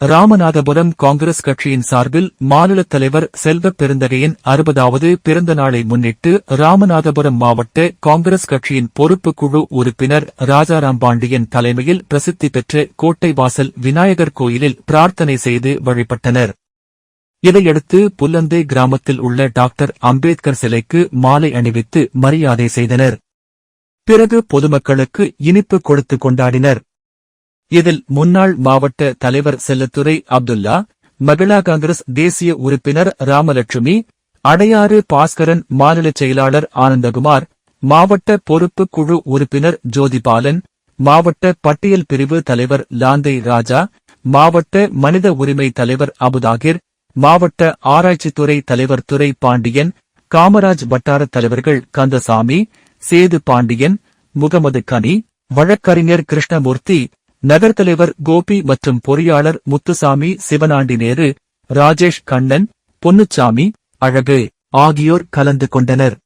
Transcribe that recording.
ராமநாதபுரம் காங்கிரஸ் கட்சியின் சார்பில் மாநில தலைவர் செல்வ பெருந்தகையின் அறுபதாவது பிறந்த நாளை முன்னிட்டு ராமநாதபுரம் மாவட்ட காங்கிரஸ் கட்சியின் பொறுப்பு குழு உறுப்பினர் ராஜாராம் பாண்டியன் தலைமையில் பிரசித்தி பெற்ற கோட்டை வாசல் விநாயகர் கோயிலில் பிரார்த்தனை செய்து வழிபட்டனர். இதையடுத்து புல்லந்தை கிராமத்தில் உள்ள டாக்டர் அம்பேத்கர் சிலைக்கு மாலை அணிவித்து மரியாதை செய்தனர். பிறகு பொதுமக்களுக்கு இனிப்பு கொடுத்து கொண்டாடினர். இதில் முன்னாள் மாவட்ட தலைவர் செல்லத்துறை அப்துல்லா மகிழா காங்கிரஸ் தேசிய உறுப்பினர் ராமலட்சுமி அடையாறு பாஸ்கரன் மாநில செயலாளர் ஆனந்தகுமார் மாவட்ட பொறுப்பு குழு உறுப்பினர் ஜோதிபாலன் மாவட்ட பட்டியல் பிரிவு தலைவர் லாந்தை ராஜா மாவட்ட மனித உரிமை தலைவர் அபுதாகிர் மாவட்ட ஆராய்ச்சித்துறை தலைவர் துரை பாண்டியன் காமராஜ் வட்டார தலைவர்கள் கந்தசாமி சேது பாண்டியன் முகமது கனி வழக்கறிஞர் கிருஷ்ணமூர்த்தி நகர் தலைவர் கோபி மற்றும் பொறியாளர் முத்துசாமி சிவனாண்டி நேரு ராஜேஷ் கண்ணன் பொன்னுச்சாமி அழகு ஆகியோர் கலந்து கொண்டனர்.